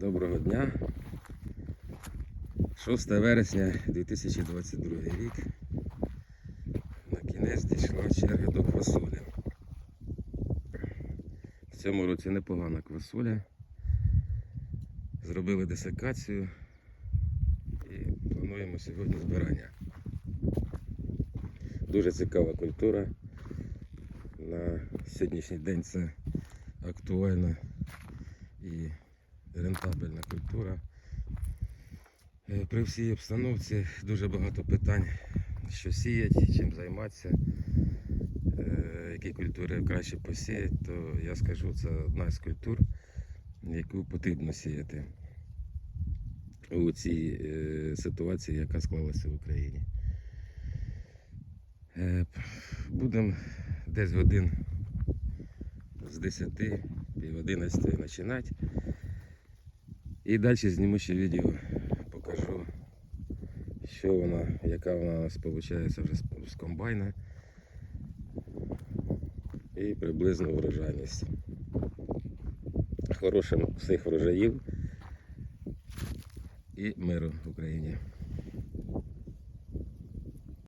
Доброго дня. 6 вересня 2022 рік. На кінець дійшла черга до квасолі. В цьому році непогана квасоля. Зробили десикацію і плануємо сьогодні збирання. Дуже цікава культура. На сьогоднішній день це актуальна і рентабельна культура. Е, При всій обстановці дуже багато питань, що сіять, чим займатися, е, які культури краще посіяти, то я скажу, це одна з культур, яку потрібно сіяти у цій е, ситуації, яка склалася в Україні. Будемо десь годин з 10, пів 11 починати. І далі зніму ще відео, покажу, що вона, яка вона у нас виходить вже з, комбайна. І приблизно врожайність. Хорошим всіх врожаїв і миру в Україні.